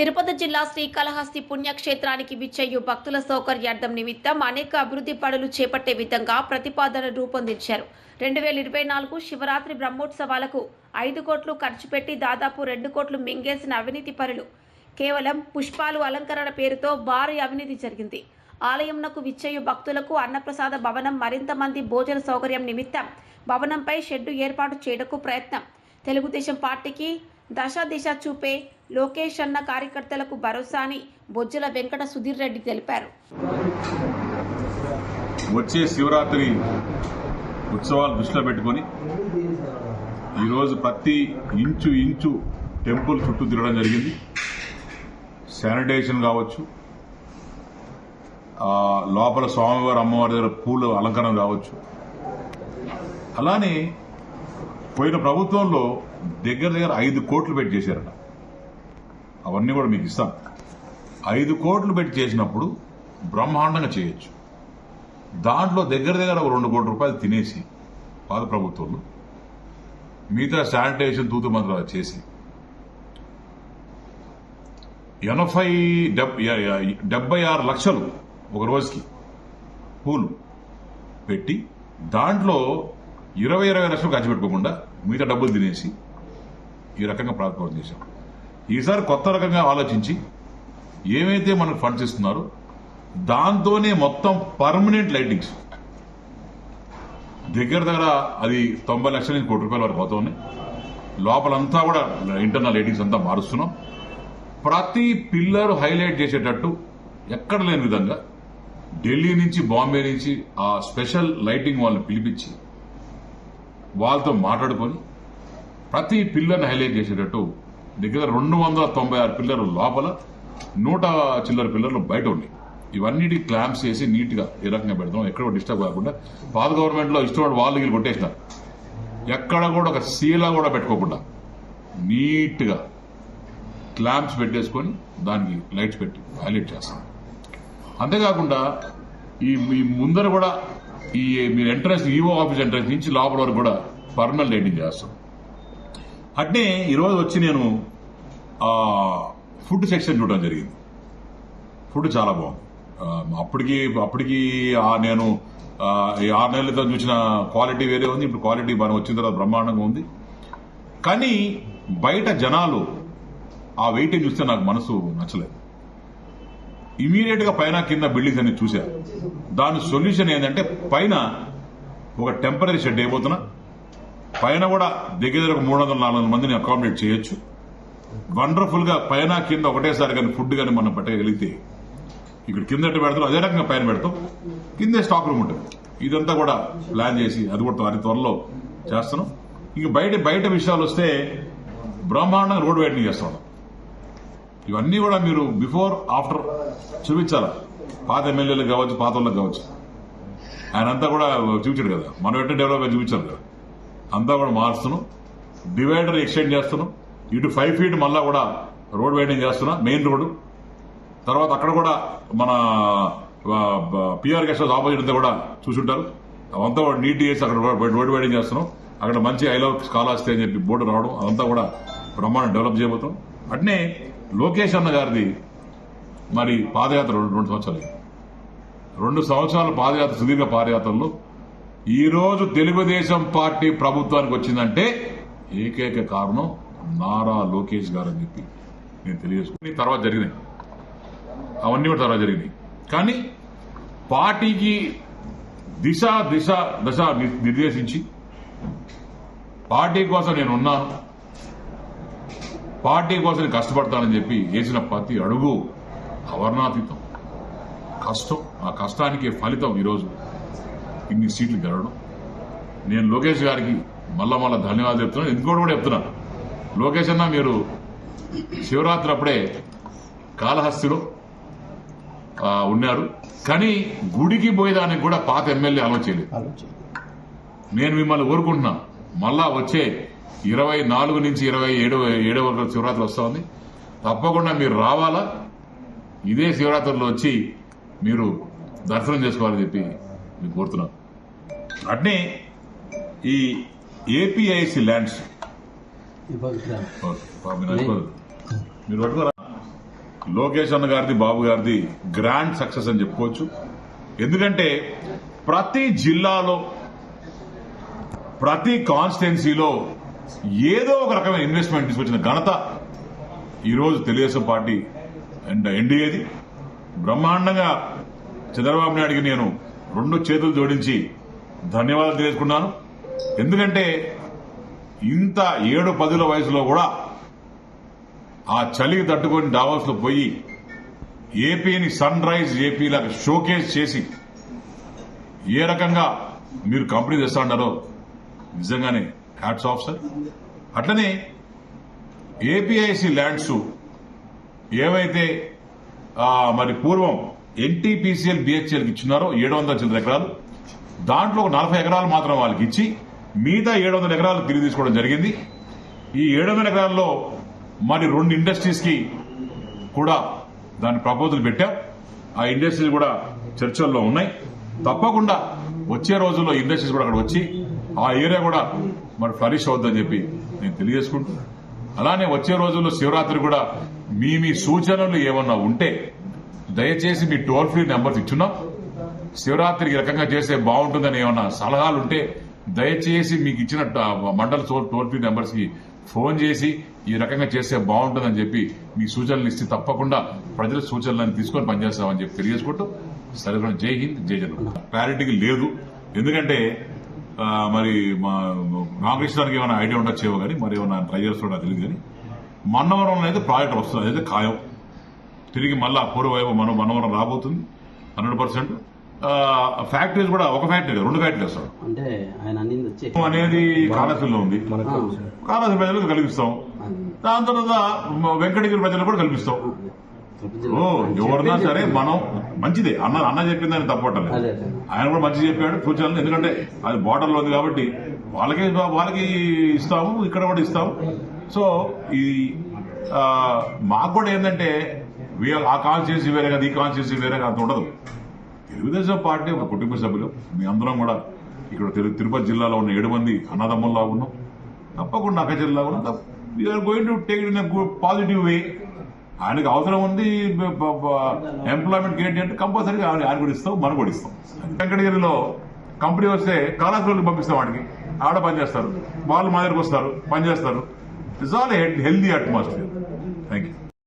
తిరుపతి జిల్లా శ్రీకాళహస్తి పుణ్యక్షేత్రానికి విచ్చేయు భక్తుల సౌకర్యార్థం నిమిత్తం అనేక అభివృద్ధి పనులు చేపట్టే విధంగా ప్రతిపాదన రూపొందించారు. రెండు వేల ఇరవై నాలుగు శివరాత్రి బ్రహ్మోత్సవాలకు ఐదు కోట్లు ఖర్చు పెట్టి దాదాపు రెండు కోట్లు మింగేసిన అవినీతి పనులు. కేవలం పుష్పాలు అలంకరణ పేరుతో భారీ అవినీతి జరిగింది. ఆలయంనకు విచ్చేయు భక్తులకు అన్నప్రసాద భవనం మరింత మంది భోజన సౌకర్యం నిమిత్తం భవనంపై షెడ్డు ఏర్పాటు చేయటకు ప్రయత్నం. తెలుగుదేశం పార్టీకి దశ దిశ చూపే లోకేష్ అన్న కార్యకర్తలకు భరోసా అని బొజ్జల వెంకట సుధీర్ రెడ్డి తెలిపారు. వచ్చే శివరాత్రి ఉత్సవాలు దృష్టిలో పెట్టుకొని ఈరోజు ప్రతి ఇంచు ఇంచు టెంపుల్ చుట్టూ తిరగడం జరిగింది. శానిటేషన్ కావచ్చు లోపల స్వామివారి అమ్మవారి దగ్గర పూలు అలంకరణ కావచ్చు. అలానే పోయిన ప్రభుత్వంలో దగ్గర దగ్గర ఐదు కోట్లు పెట్టి చేశారట. అవన్నీ కూడా మీకు ఇస్తాం. ఐదు కోట్లు పెట్టి చేసినప్పుడు బ్రహ్మాండంగా చేయొచ్చు. దాంట్లో దగ్గర దగ్గర ఒక రెండు కోట్ల రూపాయలు తినేసి పాత ప్రభుత్వంలో మిగతా శానిటైజేషన్ తూతు మంత్రాలు చేసి ఎనభై డెబ్- డెబ్బై ఆరు లక్షలు ఒక రోజుకి పూలు పెట్టి దాంట్లో ఇరవై ఇరవై లక్షలు ఖర్చు పెట్టుకోకుండా మిగతా డబ్బులు తినేసి ఈ రకంగా ప్రారంభం చేశాం. ఈసారి కొత్త రకంగా ఆలోచించి ఏమైతే మనకు ఫండ్స్ ఇస్తున్నారో దాంతోనే మొత్తం పర్మనెంట్ లైటింగ్స్. దగ్గర దగ్గర అది తొంభై లక్షల నుంచి కోటి రూపాయల వరకు అవుతుంది లోపలంతా కూడా ఇంటర్నల్ లైటింగ్స్ అంతా మారుస్తున్నాం. ప్రతి పిల్లర్ హైలైట్ చేసేటట్టు ఎక్కడ లేని విధంగా ఢిల్లీ నుంచి బాంబే నుంచి ఆ స్పెషల్ లైటింగ్ వాళ్ళని పిలిపించి వాళ్ళతో మాట్లాడుకొని ప్రతి పిల్లర్ని హైలైట్ చేసేటట్టు దగ్గర రెండు వందల తొంభై ఆరు పిల్లర్లు లోపల నూట చిల్లర పిల్లర్లు బయట ఉన్నాయి ఇవన్నిటి క్లాంప్స్ చేసి నీట్గా ఏ రకంగా పెడతాం ఎక్కడ డిస్టర్బ్ కాకుండా పాత గవర్నమెంట్లో ఇష్టం వాళ్ళు వీళ్ళు కొట్టేసినారు. ఎక్కడ కూడా ఒక సీలా కూడా పెట్టుకోకుండా నీట్గా క్లాంప్స్ పెట్టేసుకొని దానికి లైట్స్ పెట్టి హైలైట్ చేస్తాం అంతేకాకుండా ఈ మీ ముందర కూడా ఈ మీరు ఎంట్రన్స్ ఈఓ ఆఫీస్ ఎంట్రన్స్ నుంచి లోపల వరకు కూడా పర్మనెంట్ లైటింగ్ చేస్తాం. అట్నే ఈరోజు వచ్చి నేను ఫుడ్ సెక్షన్ చూడడం జరిగింది. ఫుడ్ చాలా బాగుంది. అప్పటికి అప్పటికి నేను ఆరు నెలల క్రితం చూసిన క్వాలిటీ వేరే ఉంది. ఇప్పుడు క్వాలిటీ మనం వచ్చిన తర్వాత బ్రహ్మాండంగా ఉంది. కానీ బయట జనాలు ఆ వెయిటేజ్ చూస్తే నాకు మనసు నచ్చలేదు. ఇమీడియట్గా పైన కింద బిల్డింగ్స్ అన్ని చూశారు దాని సొల్యూషన్ ఏంటంటే పైన ఒక టెంపరీ షెడ్ అయిపోతున్నా పైన కూడా దగ్గర దగ్గర మూడు వందల నాలుగు వందల మందిని అకామిడేట్ చేయొచ్చు. వండర్ఫుల్గా పైన కింద ఒకటేసారి కానీ ఫుడ్ కానీ మనం పట్టగలిగితే ఇక్కడ కింద పెడతాం అదే రకంగా పైన పెడతాం. కిందే స్టాక్ రూమ్ ఉంటుంది. ఇదంతా కూడా ప్లాన్ చేసి అది కూడా అతి త్వరలో చేస్తున్నాం. ఇంక బయట బయట విషయాలు వస్తే బ్రహ్మాండంగా రోడ్ వైడనింగ్ చేస్తాం ఇవన్నీ కూడా మీరు బిఫోర్ ఆఫ్టర్ చూపించాలా? పాత ఎమ్మెల్యేలకు కావచ్చు పాత వాళ్ళకి కావచ్చు. ఆయన అంతా కూడా చూపించాడు కదా. మనం ఎట్లా డెవలప్మెంట్ చూపించాలి కదా. అంతా కూడా మారుస్తున్నాం. డివైడర్ ఎక్స్టెండ్ చేస్తున్నాం. ఇటు ఫైవ్ ఫీట్ మళ్ళా కూడా రోడ్ వైడింగ్ చేస్తున్నాం మెయిన్ రోడ్డు. తర్వాత అక్కడ కూడా మన పిఆర్ గెస్ట్ హౌస్ ఆపోజిట్ అంతా కూడా చూసుంటారు. అవంతా కూడా నీట్ చేసి అక్కడ రోడ్ వైడింగ్ చేస్తున్నాం. అక్కడ మంచి ఐ లవ్ స్కాలర్స్ అని చెప్పి బోర్డు రావడం అదంతా కూడా బ్రహ్మాండం డెవలప్ చేయబోతాం అట్నే లోకేష్ అన్న గారిది మరి పాదయాత్ర రెండు సంవత్సరాలు. రెండు సంవత్సరాల పాదయాత్ర సుదీర్ఘ పాదయాత్రలో ఈ రోజు తెలుగుదేశం పార్టీ ప్రభుత్వానికి వచ్చిందంటే ఏకైక కారణం నారా లోకేష్ గారు అని చెప్పి నేను తెలియజేసుకుని తర్వాత జరిగినాయి. అవన్నీ కూడా తర్వాత జరిగినాయి. కానీ పార్టీకి దిశ దిశ దశ ని- నిర్దేశించి పార్టీ కోసం నేను ఉన్నాను. పార్టీ కోసం నేను కష్టపడతానని చెప్పి వేసిన ప్రతి అడుగు అవర్ణాతీతం. కష్టం ఆ కష్టానికి ఫలితం ఈరోజు. ఇన్ని సీట్లు గెలవడం. నేను లోకేష్ గారికి మళ్ళా మళ్ళా ధన్యవాదాలు చెప్తున్నాను. ఇంకోటి కూడా చెప్తున్నాను లోకేష్ అన్న మీరు శివరాత్రి అప్పుడే కాళహస్తిలో ఉన్నారు. కానీ గుడికి పోయేదానికి కూడా పాత ఎమ్మెల్యే ఆలోచన నేను మిమ్మల్ని కోరుకుంటున్నాను మళ్ళా వచ్చే ఇరవై నాలుగు నుంచి ఇరవై ఏడు ఏడవ వరకు శివరాత్రి వస్తుంది తప్పకుండా మీరు రావాలా? ఇదే శివరాత్రిలో వచ్చి మీరు దర్శనం చేసుకోవాలని చెప్పి మీకు కోరుతున్నాను. అట్నే ఈ ఏపీఐసి ల్యాండ్స్. మీరు పట్టుకోరా. లోకేష్ అన్న గారిది బాబు గారిది గ్రాండ్ సక్సెస్ అని చెప్పుకోవచ్చు. ఎందుకంటే ప్రతి జిల్లాలో ప్రతి కాన్స్టిట్యున్సీలో ఏదో ఒక రకమైన ఇన్వెస్ట్మెంట్ తీసుకొచ్చిన ఘనత ఈరోజు తెలుగుదేశం పార్టీ అండ్ ఎన్డీఏది. బ్రహ్మాండంగా చంద్రబాబు నాయుడికి నేను రెండు చేతులు జోడించి ధన్యవాదాలు తెలియజేసుకున్నాను ఎందుకంటే ఇంత ఏడు పదుల వయసులో కూడా ఆ చలికి తట్టుకొని డావోస్లో పోయి ఏపీని సన్ రైజ్ ఏపీలాగా షోకేస్ చేసి ఏ రకంగా మీరు కంపెనీ తెస్తా ఉన్నారో నిజంగానే హ్యాట్స్ ఆఫ్ సార్. అట్లనే ఏపీఐసి ల్యాండ్స్ ఏవైతే మరి పూర్వం ఎన్టీపీసీఎల్ బిహెచ్ఎల్కి ఇచ్చినారో ఏడు వందల చిల్లర ఎకరాలు దాంట్లో ఒక నలభై ఎకరాలు మాత్రం వాళ్ళకి ఇచ్చి మిగతా ఏడు వందల ఎకరాలు తిరిగి తీసుకోవడం జరిగింది. ఈ ఏడు వందల ఎకరాల్లో మరి రెండు ఇండస్ట్రీస్కి కూడా దాని ప్రపోజల్ పెట్టాం. ఆ ఇండస్ట్రీస్ కూడా చర్చల్లో ఉన్నాయి. తప్పకుండా వచ్చే రోజుల్లో ఇండస్ట్రీస్ కూడా అక్కడ వచ్చి ఆ ఏరియా కూడా మరి ఫ్లరిష్ అవుద్దని చెప్పి నేను తెలియజేసుకుంటాను అలానే వచ్చే రోజుల్లో శివరాత్రి కూడా మీ మీ సూచనలు ఏమన్నా ఉంటే దయచేసి మీ టోల్ ఫ్రీ నెంబర్స్ ఇచ్చున్నాం. శివరాత్రికి ఈ రకంగా చేస్తే బాగుంటుందని ఏమన్నా సలహాలు ఉంటే దయచేసి మీకు ఇచ్చిన మండల టోల్ ఫ్రీ నెంబర్స్కి ఫోన్ చేసి ఈ రకంగా చేస్తే బాగుంటుందని చెప్పి మీ సూచనలు ఇస్తే తప్పకుండా ప్రజల సూచనలను తీసుకొని పనిచేస్తామని చెప్పి తెలియజేసుకుంటూ సరే జై హింద్ జై జన్ క్లారిటీకి లేదు. ఎందుకంటే మరి మా రామకృష్ణానికి ఏమైనా ఐడియా ఉండొచ్చేవో కానీ మరి ఏమైనా ట్రై చేస్తున్నా తెలియదు కానీ మన్నవరం అయితే ప్రాజెక్ట్ వస్తుంది. అయితే ఖాయం. తిరిగి మళ్ళా పూర్వవైపు మనం మనవరం రాబోతుంది. Hundred percent. ఫ్యాక్టరీస్ కూడా ఒక ఫ్యాక్టరీ రెండు ఫ్యాక్టరీ వస్తాడు అంటే ఆయన అన్నింది వచ్చి అనేది కాళాశ్రీలో ఉంది. కాళాశ్రీ ప్రజలకు కల్పిస్తాం. దాని తర్వాత వెంకటగిరి ప్రజలకు కూడా కల్పిస్తాం. ఓ ఎవరన్నా సరే మనం మంచిదే. అన్న అన్న చెప్పిందని తప్పట్టలేదు అదే అదే. ఆయన కూడా మంచి చెప్పాడు సూచనలు ఎందుకంటే అది బార్డర్లో ఉంది కాబట్టి వాళ్ళకి వాళ్ళకి ఇస్తాము ఇక్కడ కూడా ఇస్తాము. సో ఈ ఆ, మాకు కూడా ఏంటంటే వీ- ఆ కాన్స్టిట్యూన్సీ వేరే కదా ఈ కాన్స్టిట్యూన్సీ వేరే కదా అంత ఉండదు. తెలుగుదేశం పార్టీ ఒక కుటుంబ సభ్యులు మీ అందరం కూడా ఇక్కడ తిరు- తిరుపతి జిల్లాలో ఉన్న ఏడు మంది అన్నదమ్ముల్లా ఉన్నాం. తప్పకుండా అక్క జిల్లా ఉన్నాం. We are going to take in positive way ఆయనకు అవసరం ఉంది ఎంప్లాయ్మెంట్ ఏంటి అంటే కంపల్సరీగా ఆయన ఆయన కూడా ఇస్తాం మనం కూడా ఇస్తాం. వెంకటగిరిలో కంపెనీ వస్తే కాళాశ్రీలకు పంపిస్తాం వాడికి. ఆడ పనిచేస్తారు వాళ్ళు మా దగ్గరకు వస్తారు పనిచేస్తారు it's all healthy atmosphere thank you